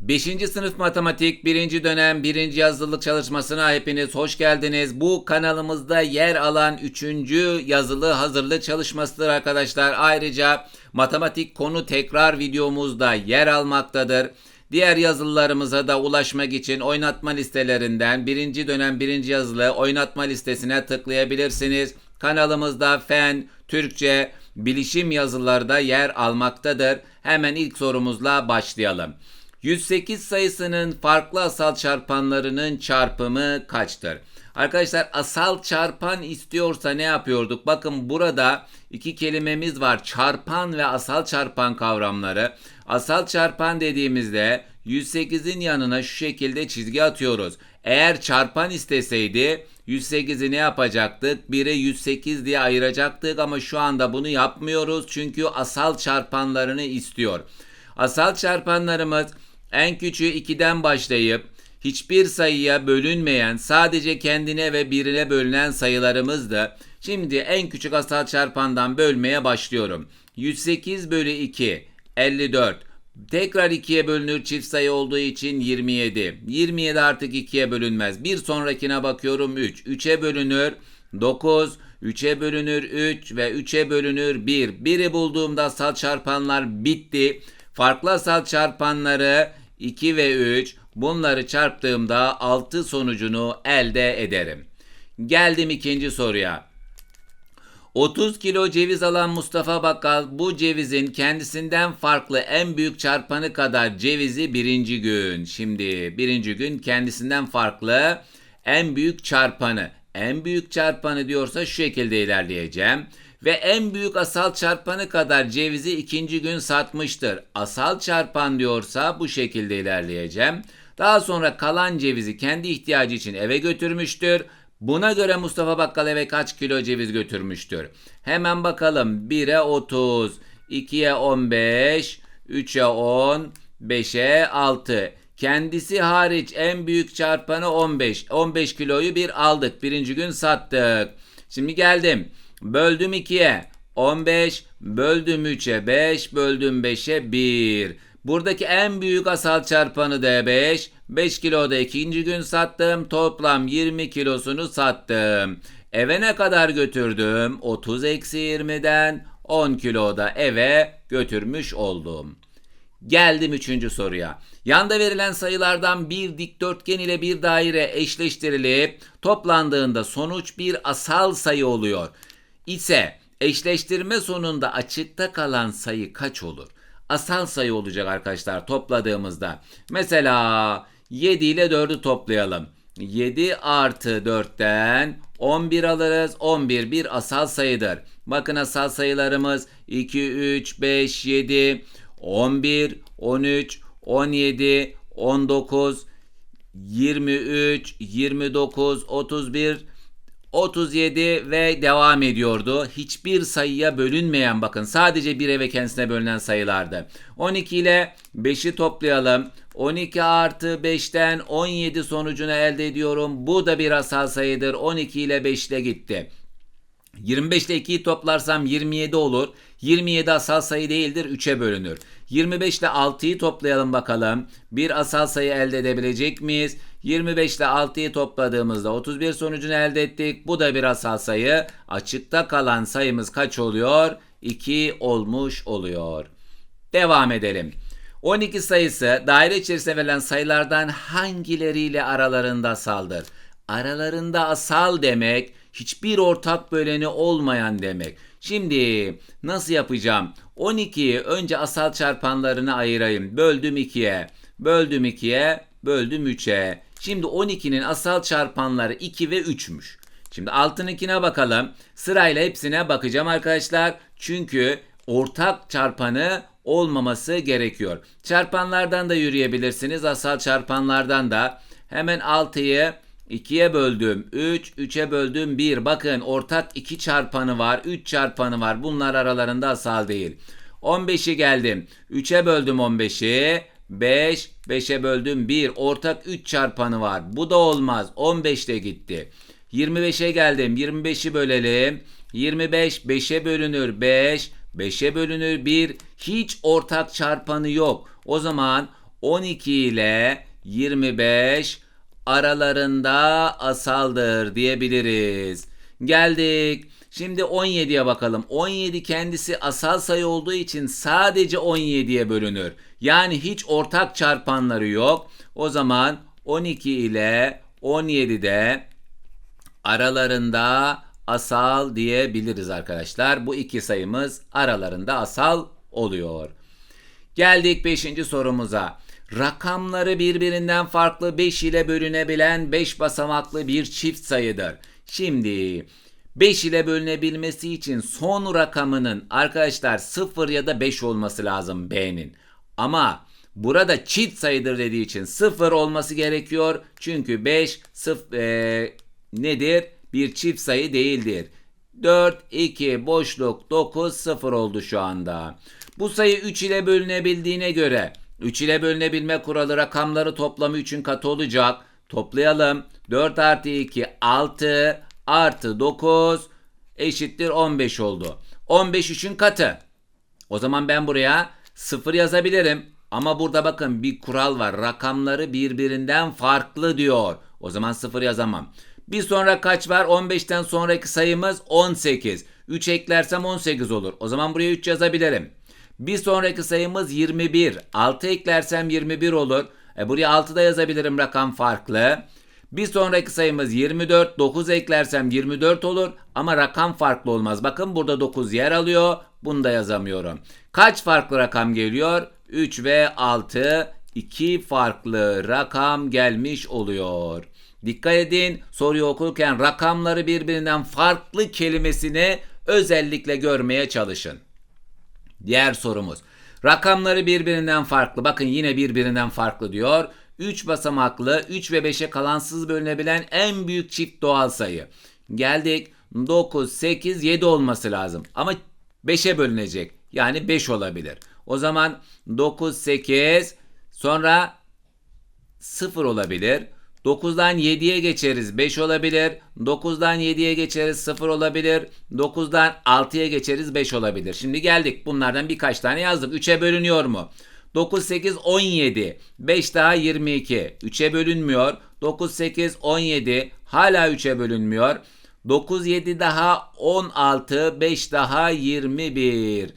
5. sınıf matematik 1. dönem 1. yazılılık çalışmasına hepiniz hoş geldiniz. Bu kanalımızda yer alan 3. yazılı hazırlık çalışmasıdır arkadaşlar. Ayrıca matematik konu tekrar videomuzda yer almaktadır. Diğer yazılılarımıza da ulaşmak için oynatma listelerinden 1. dönem 1. yazılı oynatma listesine tıklayabilirsiniz. Kanalımızda fen, Türkçe, bilişim yazıları yer almaktadır. Hemen ilk sorumuzla başlayalım. 108 sayısının farklı asal çarpanlarının çarpımı kaçtır? Arkadaşlar asal çarpan istiyorsa ne yapıyorduk? Bakın burada iki kelimemiz var. Çarpan ve asal çarpan kavramları. Asal çarpan dediğimizde 108'in yanına şu şekilde çizgi atıyoruz. Eğer çarpan isteseydi 108'i ne yapacaktık? 1'e 108 diye ayıracaktık ama şu anda bunu yapmıyoruz çünkü asal çarpanlarını istiyor. Asal çarpanlarımız en küçüğü 2'den başlayıp hiçbir sayıya bölünmeyen sadece kendine ve birine bölünen sayılarımızdı. Şimdi en küçük asal çarpandan bölmeye başlıyorum. 108 bölü 2 54. Tekrar 2'ye bölünür çift sayı olduğu için 27. 27 artık 2'ye bölünmez. Bir sonrakine bakıyorum 3. 3'e bölünür 9. 3'e bölünür 3 ve 3'e bölünür 1. 1'i bulduğumda asal çarpanlar bitti. Farklı asal çarpanları 2 ve 3 bunları çarptığımda 6 sonucunu elde ederim. Geldim ikinci soruya. 30 kilo ceviz alan Mustafa Bakkal bu cevizin kendisinden farklı en büyük çarpanı kadar cevizi birinci gün. Şimdi birinci gün kendisinden farklı en büyük çarpanı. En büyük çarpanı diyorsa şu şekilde ilerleyeceğim. Ve en büyük asal çarpanı kadar cevizi ikinci gün satmıştır. Asal çarpan diyorsa bu şekilde ilerleyeceğim. Daha sonra kalan cevizi kendi ihtiyacı için eve götürmüştür. Buna göre Mustafa Bakkal eve kaç kilo ceviz götürmüştür? Hemen bakalım. 1'e 30, 2'ye 15, 3'e 10, 5'e 6. Kendisi hariç en büyük çarpanı 15. 15 kiloyu bir aldık. Birinci gün sattık. Şimdi geldim. Böldüm 2'ye 15, böldüm 3'e 5, böldüm 5'e 1. Buradaki en büyük asal çarpanı da 5. 5 kilo da ikinci gün sattım. Toplam 20 kilosunu sattım. Eve ne kadar götürdüm? 30 eksi 20'den 10 kilo da eve götürmüş oldum. Geldim üçüncü soruya. Yanda verilen sayılardan bir dikdörtgen ile bir daire eşleştirilip toplandığında sonuç bir asal sayı oluyor. İse eşleştirme sonunda açıkta kalan sayı kaç olur? Asal sayı olacak arkadaşlar topladığımızda. Mesela 7 ile 4'ü toplayalım. 7 artı 4'ten 11 alırız. 11 bir asal sayıdır. Bakın asal sayılarımız 2, 3, 5, 7, 11, 13, 17, 19, 23, 29, 31, 37 ve devam ediyordu. Hiçbir sayıya bölünmeyen bakın sadece bir ve kendisine bölünen sayılardı. 12 ile 5'i toplayalım. 12 artı 5'ten 17 sonucunu elde ediyorum. Bu da bir asal sayıdır. 12 ile 5 ile gitti. 25 ile 2'yi toplarsam 27 olur. 27 asal sayı değildir 3'e bölünür. 25 ile 6'yı toplayalım bakalım. Bir asal sayı elde edebilecek miyiz? 25 ile 6'yı topladığımızda 31 sonucunu elde ettik. Bu da bir asal sayı. Açıkta kalan sayımız kaç oluyor? 2 olmuş oluyor. Devam edelim. 12 sayısı daire içerisinde verilen sayılardan hangileriyle aralarında asaldır? Aralarında asal demek hiçbir ortak böleni olmayan demek. Şimdi nasıl yapacağım? 12'yi önce asal çarpanlarını ayırayım. Böldüm 2'ye, böldüm 2'ye, böldüm 3'e. Şimdi 12'nin asal çarpanları 2 ve 3'müş. Şimdi altınınkine bakalım. Sırayla hepsine bakacağım arkadaşlar. Çünkü ortak çarpanı olmaması gerekiyor. Çarpanlardan da yürüyebilirsiniz. Asal çarpanlardan da. Hemen 6'yı 2'ye böldüm 3, 3'e böldüm 1. Bakın ortak 2 çarpanı var, 3 çarpanı var. Bunlar aralarında asal değil. 15'i geldim. 3'e böldüm 15'i. 5, 5'e böldüm 1. Ortak 3 çarpanı var. Bu da olmaz. 15 de gitti. 25'e geldim. 25'i bölelim. 25 5'e bölünür 5. 5'e bölünür 1. Hiç ortak çarpanı yok. O zaman 12 ile 25 aralarında asaldır diyebiliriz. Geldik. Şimdi 17'ye bakalım. 17 kendisi asal sayı olduğu için sadece 17'ye bölünür. Yani hiç ortak çarpanları yok. O zaman 12 ile 17'de aralarında asal diyebiliriz arkadaşlar. Bu iki sayımız aralarında asal oluyor. Geldik 5. sorumuza. Rakamları birbirinden farklı 5 ile bölünebilen 5 basamaklı bir çift sayıdır. Şimdi 5 ile bölünebilmesi için son rakamının arkadaşlar 0 ya da 5 olması lazım B'nin. Ama burada çift sayıdır dediği için 0 olması gerekiyor. Çünkü 5 sıf, e, nedir? Bir çift sayı değildir. 4, 2, boşluk, 9, 0 oldu şu anda. Bu sayı 3 ile bölünebildiğine göre 3 ile bölünebilme kuralı rakamları toplamı 3'ün katı olacak. Toplayalım. 4 artı 2 6 artı 9 eşittir 15 oldu. 15 3'ün katı. O zaman ben buraya 0 yazabilirim. Ama burada bakın bir kural var. Rakamları birbirinden farklı diyor. O zaman 0 yazamam. Bir sonra kaç var? 15'ten sonraki sayımız 18. 3 eklersem 18 olur. O zaman buraya 3 yazabilirim. Bir sonraki sayımız 21. 6 eklersem 21 olur. E buraya 6 da yazabilirim rakam farklı. Bir sonraki sayımız 24. 9 eklersem 24 olur ama rakam farklı olmaz. Bakın burada 9 yer alıyor. Bunu da yazamıyorum. Kaç farklı rakam geliyor? 3 ve 6. 2 farklı rakam gelmiş oluyor. Dikkat edin soruyu okurken rakamları birbirinden farklı kelimesini özellikle görmeye çalışın. Diğer sorumuz. Rakamları birbirinden farklı. Bakın yine birbirinden farklı diyor. 3 basamaklı 3 ve 5'e kalansız bölünebilen en büyük çift doğal sayı. Geldik 9, 8, 7 olması lazım. Ama 5'e bölünecek. Yani 5 olabilir. O zaman 9, 8 sonra 0 olabilir. 9'dan 7'ye geçeriz 5 olabilir. 9'dan 7'ye geçeriz 0 olabilir. 9'dan 6'ya geçeriz 5 olabilir. Şimdi geldik bunlardan birkaç tane yazdım. 3'e bölünüyor mu? 9, 8, 17. 5 daha 22. 3'e bölünmüyor. 9, 8, 17. Hala 3'e bölünmüyor. 9, 7 daha 16. 5 daha 21.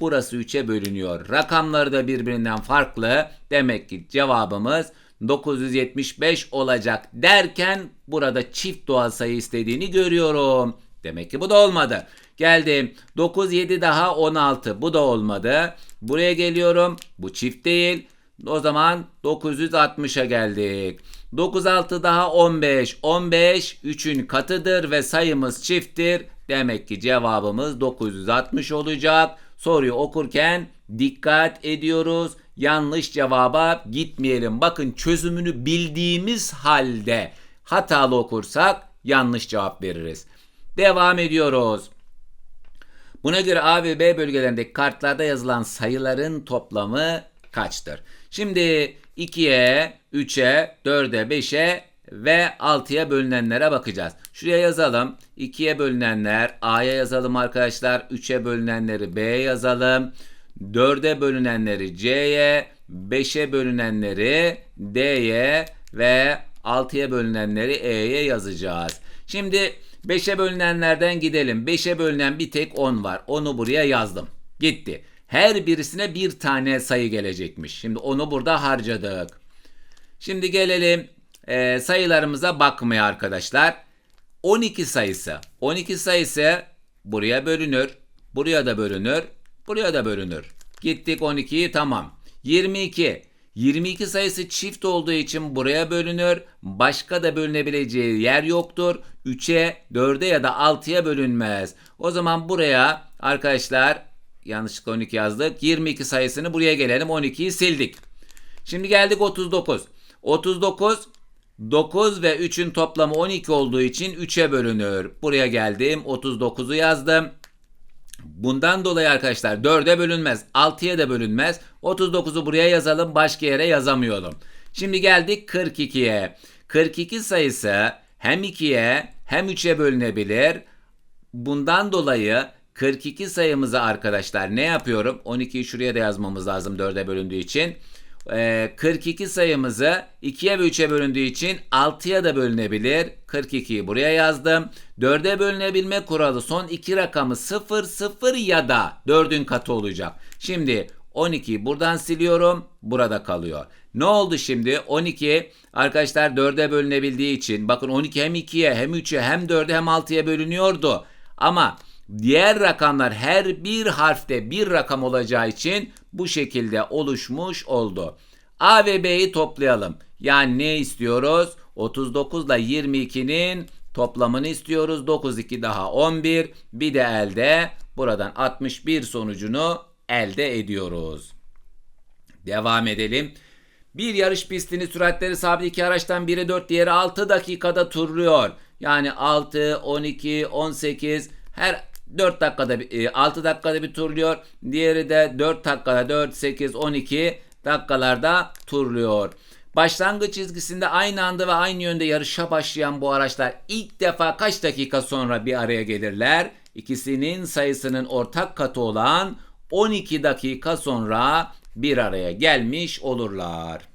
Burası 3'e bölünüyor. Rakamları da birbirinden farklı. Demek ki cevabımız 975 olacak derken burada çift doğal sayı istediğini görüyorum. Demek ki bu da olmadı. Geldim. 9 7 daha 16. Bu da olmadı. Buraya geliyorum. Bu çift değil. O zaman 960'a geldik. 9 6 daha 15. 15 3'ün katıdır ve sayımız çifttir. Demek ki cevabımız 960 olacak. Soruyu okurken dikkat ediyoruz. Yanlış cevaba gitmeyelim. Bakın çözümünü bildiğimiz halde hatalı okursak yanlış cevap veririz. Devam ediyoruz. Buna göre A ve B bölgelerindeki kartlarda yazılan sayıların toplamı kaçtır? Şimdi 2'ye, 3'e, 4'e, 5'e ve 6'ya bölünenlere bakacağız. Şuraya yazalım. 2'ye bölünenler A'ya yazalım arkadaşlar. 3'e bölünenleri B'ye yazalım. 4'e bölünenleri C'ye, 5'e bölünenleri D'ye ve 6'ya bölünenleri E'ye yazacağız. Şimdi 5'e bölünenlerden gidelim. 5'e bölünen bir tek 10 var. Onu buraya yazdım. Gitti. Her birisine bir tane sayı gelecekmiş. Şimdi onu burada harcadık. Şimdi gelelim e, sayılarımıza bakmaya arkadaşlar. 12 sayısı. 12 sayısı buraya bölünür. Buraya da bölünür. Buraya da bölünür. Gittik 12'yi tamam. 22. 22 sayısı çift olduğu için buraya bölünür. Başka da bölünebileceği yer yoktur. 3'e, 4'e ya da 6'ya bölünmez. O zaman buraya arkadaşlar yanlışlıkla 12 yazdık. 22 sayısını buraya gelelim. 12'yi sildik. Şimdi geldik 39. 39 9 ve 3'ün toplamı 12 olduğu için 3'e bölünür. Buraya geldim. 39'u yazdım. Bundan dolayı arkadaşlar 4'e bölünmez. 6'ya da bölünmez. 39'u buraya yazalım. Başka yere yazamıyorum. Şimdi geldik 42'ye. 42 sayısı hem 2'ye hem 3'e bölünebilir. Bundan dolayı 42 sayımızı arkadaşlar ne yapıyorum? 12'yi şuraya da yazmamız lazım 4'e bölündüğü için. Ee, 42 sayımızı 2'ye ve 3'e bölündüğü için 6'ya da bölünebilir. 42'yi buraya yazdım. 4'e bölünebilme kuralı son iki rakamı 0 0 ya da 4'ün katı olacak. Şimdi 12'yi buradan siliyorum. Burada kalıyor. Ne oldu şimdi? 12 arkadaşlar 4'e bölünebildiği için bakın 12 hem 2'ye hem 3'e hem 4'e hem 6'ya bölünüyordu. Ama diğer rakamlar her bir harfte bir rakam olacağı için bu şekilde oluşmuş oldu. A ve B'yi toplayalım. Yani ne istiyoruz? 39 ile 22'nin toplamını istiyoruz. 9 2 daha 11. Bir de elde buradan 61 sonucunu elde ediyoruz. Devam edelim. Bir yarış pistini süratleri sabit iki araçtan biri 4 diğeri 6 dakikada turluyor. Yani 6, 12, 18 her 4 dakikada bir, 6 dakikada bir turluyor. Diğeri de 4 dakikada 4, 8, 12 dakikalarda turluyor. Başlangıç çizgisinde aynı anda ve aynı yönde yarışa başlayan bu araçlar ilk defa kaç dakika sonra bir araya gelirler? İkisinin sayısının ortak katı olan 12 dakika sonra bir araya gelmiş olurlar.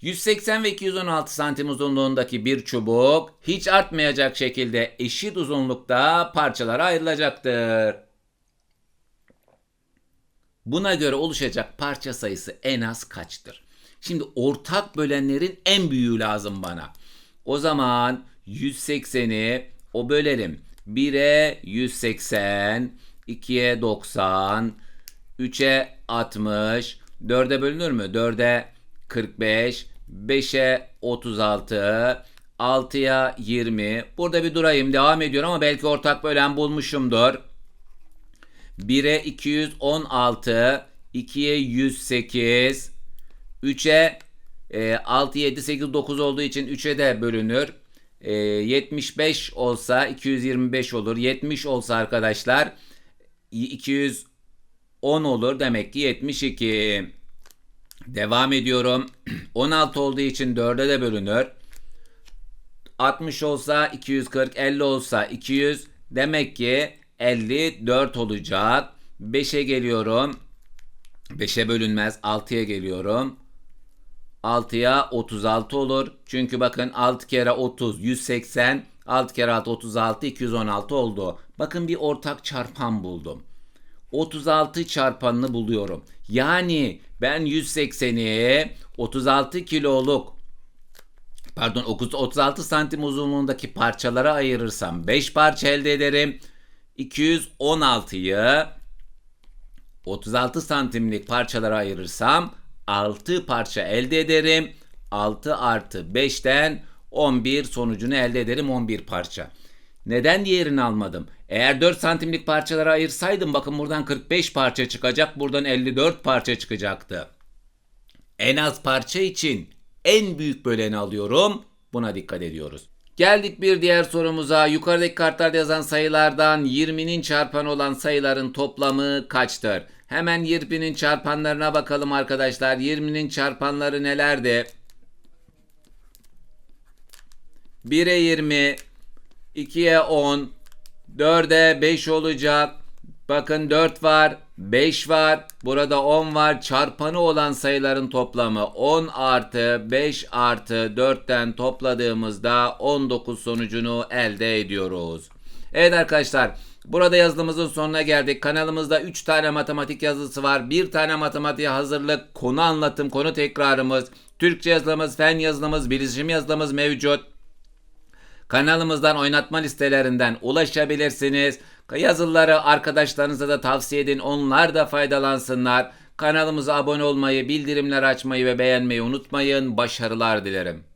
180 ve 216 santim uzunluğundaki bir çubuk hiç artmayacak şekilde eşit uzunlukta parçalara ayrılacaktır. Buna göre oluşacak parça sayısı en az kaçtır? Şimdi ortak bölenlerin en büyüğü lazım bana. O zaman 180'i o bölelim. 1'e 180, 2'ye 90, 3'e 60, 4'e bölünür mü? 4'e 45, 5'e 36, 6'ya 20. Burada bir durayım devam ediyorum ama belki ortak bölen bulmuşumdur. 1'e 216, 2'ye 108, 3'e e, 6, 7, 8, 9 olduğu için 3'e de bölünür. E, 75 olsa 225 olur. 70 olsa arkadaşlar 210 olur. Demek ki 72. Devam ediyorum. 16 olduğu için 4'e de bölünür. 60 olsa 240, 50 olsa 200. Demek ki 54 olacak. 5'e geliyorum. 5'e bölünmez. 6'ya geliyorum. 6'ya 36 olur. Çünkü bakın 6 kere 30 180. 6 kere 6 36 216 oldu. Bakın bir ortak çarpan buldum. 36 çarpanını buluyorum. Yani ben 180'i 36 kiloluk pardon 36 santim uzunluğundaki parçalara ayırırsam 5 parça elde ederim. 216'yı 36 santimlik parçalara ayırırsam 6 parça elde ederim. 6 artı 5'ten 11 sonucunu elde ederim 11 parça. Neden diğerini almadım? Eğer 4 santimlik parçalara ayırsaydım bakın buradan 45 parça çıkacak buradan 54 parça çıkacaktı. En az parça için en büyük böleni alıyorum. Buna dikkat ediyoruz. Geldik bir diğer sorumuza. Yukarıdaki kartlarda yazan sayılardan 20'nin çarpanı olan sayıların toplamı kaçtır? Hemen 20'nin çarpanlarına bakalım arkadaşlar. 20'nin çarpanları nelerdi? 1'e 20, 2'ye 10, 4'e 5 olacak. Bakın 4 var, 5 var, burada 10 var. Çarpanı olan sayıların toplamı 10 artı 5 artı 4'ten topladığımızda 19 sonucunu elde ediyoruz. Evet arkadaşlar burada yazılımızın sonuna geldik. Kanalımızda 3 tane matematik yazısı var. 1 tane matematik hazırlık, konu anlatım, konu tekrarımız, Türkçe yazılımız, fen yazılımız, bilişim yazılımız mevcut. Kanalımızdan oynatma listelerinden ulaşabilirsiniz. Yazıları arkadaşlarınıza da tavsiye edin. Onlar da faydalansınlar. Kanalımıza abone olmayı, bildirimler açmayı ve beğenmeyi unutmayın. Başarılar dilerim.